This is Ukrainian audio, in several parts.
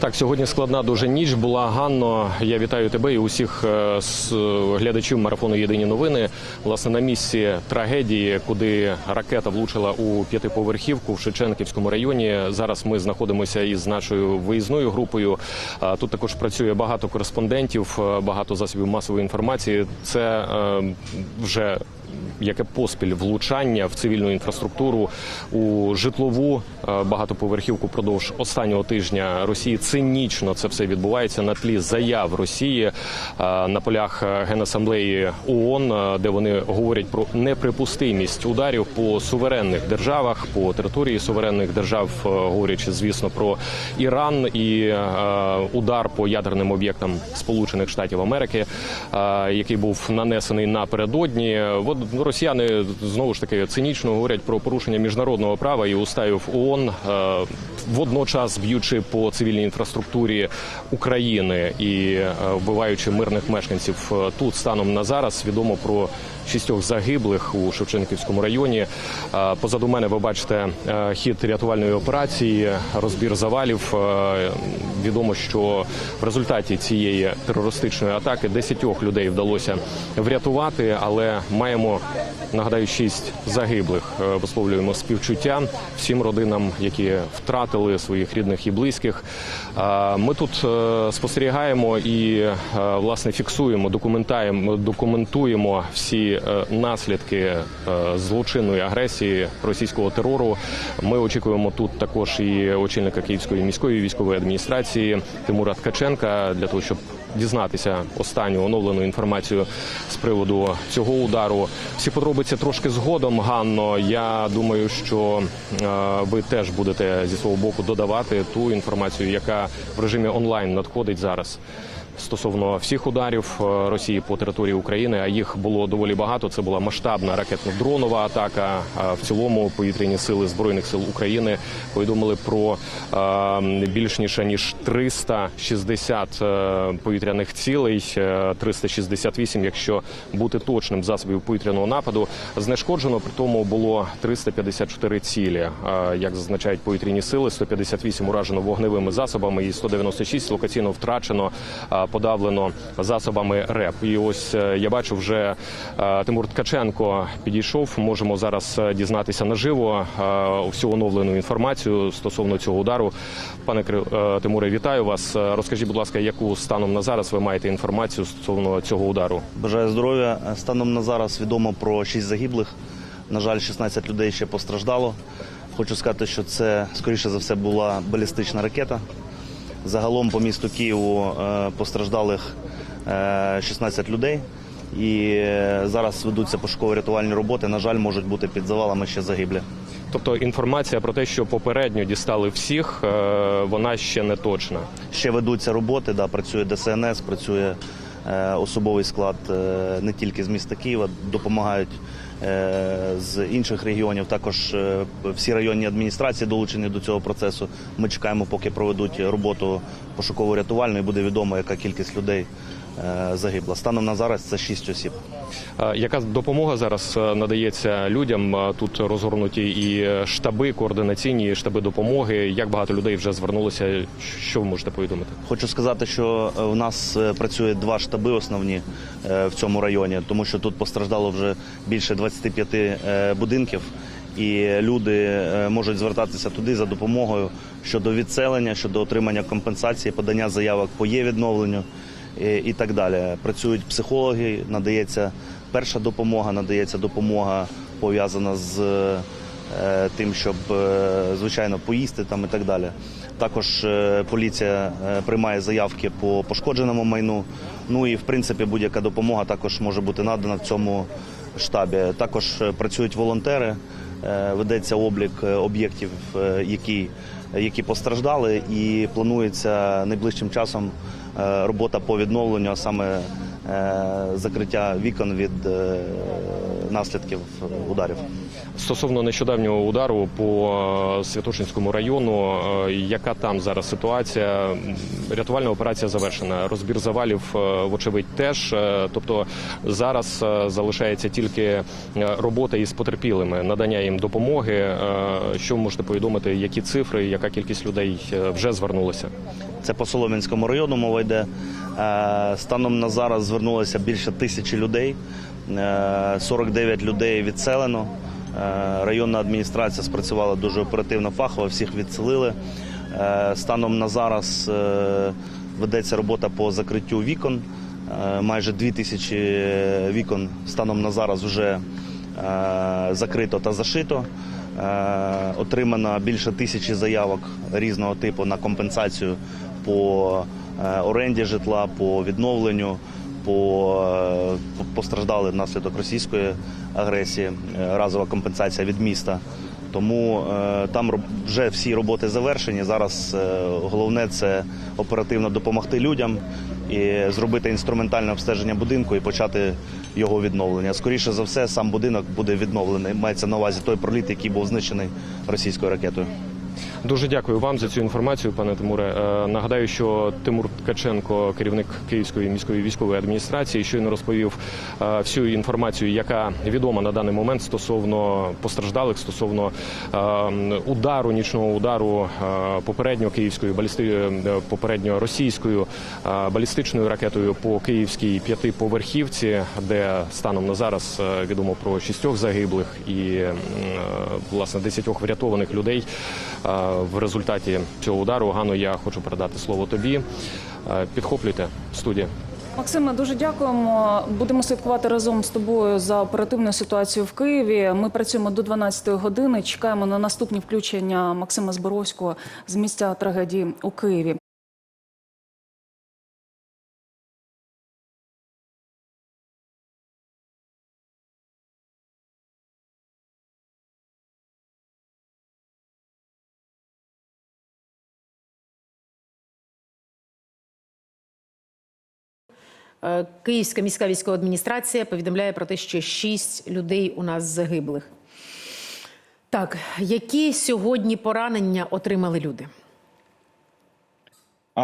Так, сьогодні складна дуже ніч була. Ганно, я вітаю тебе і усіх е, глядачів марафону Єдині новини. Власне, на місці трагедії, куди ракета влучила у п'ятиповерхівку в Шевченківському районі. Зараз ми знаходимося із нашою виїзною групою. Тут також працює багато кореспондентів, е, багато засобів масової інформації. Це е, вже яке поспіль влучання в цивільну інфраструктуру у житлову е, багатоповерхівку продовж останнього тижня Росії. Цинічно це все відбувається на тлі заяв Росії е, на полях е, Генасамблеї ООН, де вони говорять про неприпустимість ударів по суверенних державах, по території суверенних держав, говорячи, звісно, про Іран і удар по ядерним об'єктам Сполучених Штатів Америки, який був нанесений напередодні. От росіяни знову ж таки цинічно говорять про порушення міжнародного права і уставів ООН, е, водночас б'ючи по цивільній інфраструктурі України і е, вбиваючи мирних мешканців Е, тут станом на зараз. Відомо про шістьох загиблих у Шевченківському районі. Позаду мене ви бачите хід рятувальної операції, розбір завалів. Відомо, що в результаті цієї терористичної атаки десятьох людей вдалося врятувати, але маємо нагадаю шість загиблих. Е, Висловлюємо співчуття всім родинам, які втратили своїх рідних і близьких. Е, Ми тут е, спостерігаємо і власне фіксуємо, документуємо всі наслідки злочинної агресії російського терору. Ми очікуємо тут також і очільника Київської міської військової адміністрації Тимура Ткаченка для того, щоб дізнатися останню оновлену інформацію з приводу цього удару. Всі подробиці трошки згодом. Ганно. Я думаю, що е, ви теж будете зі свого боку додавати ту інформацію, яка в режимі онлайн надходить зараз. Стосовно всіх ударів е, Росії по території України, а їх було доволі багато. Це була масштабна ракетно-дронова атака. В цілому повітряні сили збройних сил України повідомили про е, більш ніж ніж 360 е, повітряних цілей, е, 368, якщо бути точним, засобів повітряного нападу. Знешкоджено при тому було 354 цілі. Як зазначають повітряні сили, 158 уражено вогневими засобами і 196 локаційно втрачено, подавлено засобами РЕП. І ось е, я бачу, вже е, Тимур Ткаченко підійшов. Можемо зараз е, дізнатися наживо всю оновлену інформацію стосовно цього удару. Пане Тимуре, вітаю вас. Розкажіть, будь ласка, яку станом на зараз ви маєте інформацію стосовно цього удару? Бажаю здоров'я. Станом на зараз відомо про 6 загиблих. На жаль, 16 людей ще постраждало. Хочу сказати, що це, скоріше за все, була балістична ракета. Загалом по місту Києву е, постраждалих е, 16 людей. І е, зараз ведуться пошуково-рятувальні роботи. На жаль, можуть бути під завалами ще загиблі. Тобто інформація про те, що попередньо дістали всіх, е, вона ще не точна. Ще ведуться роботи, да, працює ДСНС, працює е, особовий склад е, не тільки з міста Києва, допомагають е, з інших регіонів. Також е, всі районні адміністрації долучені до цього процесу. Ми чекаємо, поки проведуть роботу пошуково-рятувальну і буде відомо, яка кількість людей е, загибла. Станом на зараз це 6 осіб. Яка допомога зараз е, надається людям? Тут розгорнуті і штаби координаційні, і штаби допомоги. Як багато людей вже звернулося? Що ви можете повідомити? Хочу сказати, що е, в нас працює два штаби основні в цьому районі, тому що тут постраждало вже більше 25 е, будинків, і люди можуть звертатися туди за допомогою щодо відселення, щодо отримання компенсації, подання заявок по є відновленню і так далі. Працюють психологи, надається перша допомога, надається допомога пов'язана з е, тим, щоб е, звичайно поїсти там і так далі. Також е, поліція приймає заявки по пошкодженому майну. Ну і в принципі будь-яка допомога також може бути надана в цьому штабі. Також працюють волонтери, ведеться облік об'єктів, які, які постраждали, і планується найближчим часом робота по відновленню, а саме е, закриття вікон від е, наслідків е, ударів. Стосовно нещодавнього удару по е, Святошинському району, е, яка там зараз ситуація? Рятувальна операція завершена. Розбір завалів, вочевидь, теж. Тобто зараз залишається тільки робота із потерпілими, надання їм допомоги. Що ви можете повідомити? Які цифри, яка кількість людей вже звернулися? Це по Солом'янському району мова йде. Станом на зараз звернулося більше тисячі людей. Е, 49 людей відселено. Е, Районна адміністрація спрацювала дуже оперативно, фахово, всіх відселили. Е, Станом на зараз е, ведеться робота по закриттю вікон. Е, Майже 2 тисячі вікон станом на зараз вже е, закрито та зашито. Е, Отримано більше тисячі заявок різного типу на компенсацію по е, оренді житла, по відновленню, по е, постраждали внаслідок російської агресії, е, разова компенсація від міста. Тому е, там вже всі роботи завершені. Зараз головне це оперативно допомогти людям і зробити інструментальне обстеження будинку і почати його відновлення. Скоріше за все, сам будинок буде відновлений. Мається на увазі той проліт, який був знищений російською ракетою. Дуже дякую вам за цю інформацію, пане Тимуре. Е, Нагадаю, що Тимур Ткаченко, керівник Київської міської військової адміністрації, щойно розповів е, всю інформацію, яка відома на даний момент стосовно постраждалих, стосовно е, удару, нічного удару попередньо київською балісти попередньо російською балістичною ракетою по київській п'ятиповерхівці, де станом на зараз відомо про шістьох загиблих і власне десятьох врятованих людей. В результаті цього удару Гану, я хочу передати слово тобі. Е, Підхоплюйте студія. Максиме, дуже дякуємо. Будемо слідкувати разом з тобою за оперативною ситуацією в Києві. Ми працюємо до 12-ї години. Чекаємо на наступні включення Максима Зборовського з місця трагедії у Києві. Київська міська військова адміністрація повідомляє про те, що шість людей у нас загиблих. Так, які сьогодні поранення отримали люди?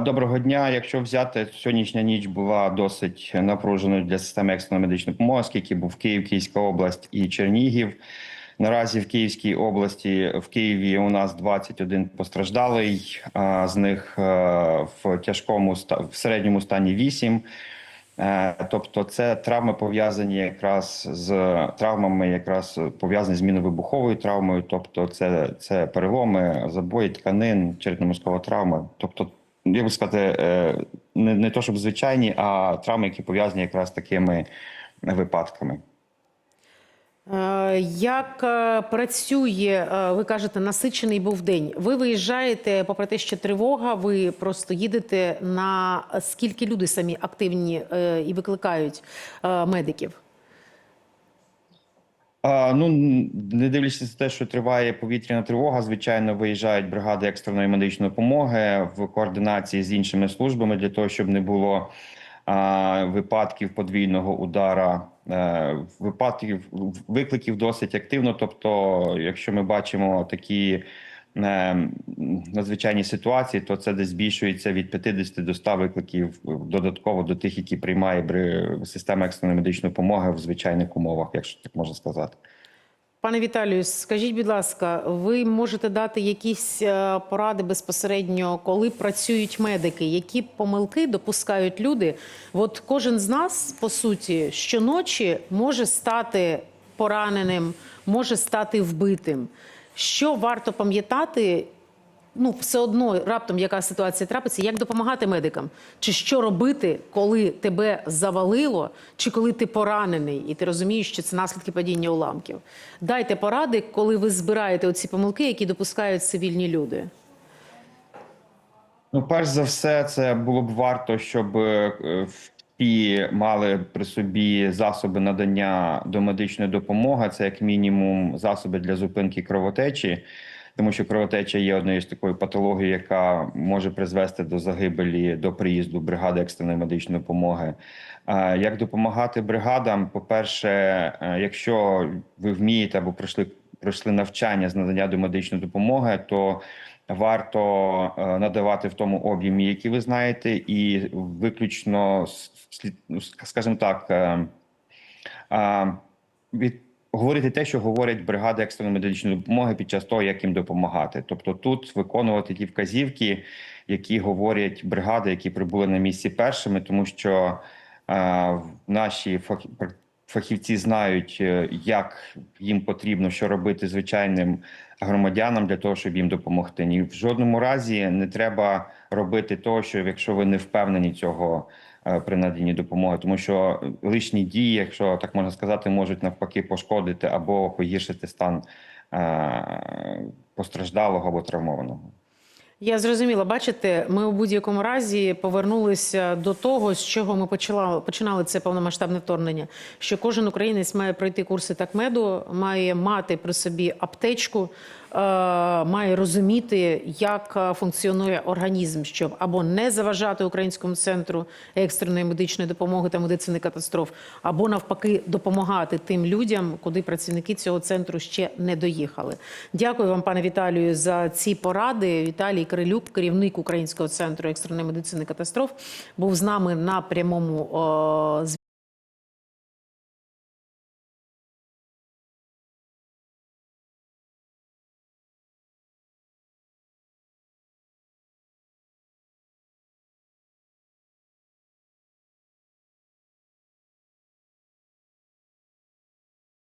Доброго дня. Якщо взяти сьогоднішня ніч була досить напруженою для системи екстреної медичної допомоги, оскільки був Київ, Київська область і Чернігів. Наразі в Київській області в Києві у нас 21 постраждалий, а з них е, в тяжкому в середньому стані 8. Е, Тобто, це травми пов'язані якраз з травмами, якраз пов'язані з міновибуховою травмою, тобто це, це переломи, забої тканин, черепно-мозкова травма. Тобто, я би сказати, е, не, не то щоб звичайні, а травми, які пов'язані якраз такими випадками. Е, Як е, працює, е, ви кажете, насичений був день? Ви виїжджаєте, попри те, що тривога, ви просто їдете на скільки люди самі активні і викликають медиків? А, ну, не дивлячись на те, що триває повітряна тривога, звичайно, виїжджають бригади екстреної медичної допомоги в координації з іншими службами для того, щоб не було випадків подвійного удара. Е, випадків викликів досить активно. Тобто, якщо ми бачимо такі е, надзвичайні ситуації, то це десь збільшується від 50 до 100 викликів додатково до тих, які приймає система екстреної медичної допомоги в звичайних умовах, якщо так можна сказати. Пане Віталію, скажіть, будь ласка, ви можете дати якісь е, поради безпосередньо, коли працюють медики? Які помилки допускають люди? От кожен з нас, по суті, щоночі може стати пораненим, може стати вбитим. Що варто пам'ятати? Ну, все одно раптом яка ситуація трапиться, як допомагати медикам? Чи що робити, коли тебе завалило, чи коли ти поранений, і ти розумієш, що це наслідки падіння уламків? Дайте поради, коли ви збираєте оці помилки, які допускають цивільні люди. Ну, перш за все, це було б варто, щоб е, всі мали при собі засоби надання домедичної допомоги. Це як мінімум засоби для зупинки кровотечі. Тому що кровотеча є однією з такою патологією, яка може призвести до загибелі до приїзду бригади екстреної медичної допомоги. Як допомагати бригадам? По-перше, е, якщо ви вмієте або пройшли пройшли навчання з надання до медичної допомоги, то варто е, надавати в тому об'ємі, який ви знаєте, і виключно ну, скажімо так. е, від говорити те, що говорять бригади екстреної медичної допомоги під час того, як їм допомагати. Тобто тут виконувати ті вказівки, які говорять бригади, які прибули на місці першими, тому що е, наші фах- фахівці знають, е, як їм потрібно що робити звичайним громадянам для того, щоб їм допомогти. Ні в жодному разі не треба робити того, що якщо ви не впевнені цього при наданні допомоги, тому що лишні дії, якщо так можна сказати, можуть навпаки пошкодити або погіршити стан е, постраждалого або травмованого. Я зрозуміла. Бачите, ми у будь-якому разі повернулися до того, з чого ми почала, починали це повномасштабне вторгнення. Що кожен українець має пройти курси такмеду, має мати при собі аптечку, е, має розуміти, як е, функціонує організм, щоб або не заважати українському центру екстреної медичної допомоги та медицини катастроф, або навпаки допомагати тим людям, куди працівники цього центру ще не доїхали. Дякую вам, пане Віталію, за ці поради. Віталій Кирилюк, керівник Українського центру екстреної медицини катастроф, був з нами на прямому о,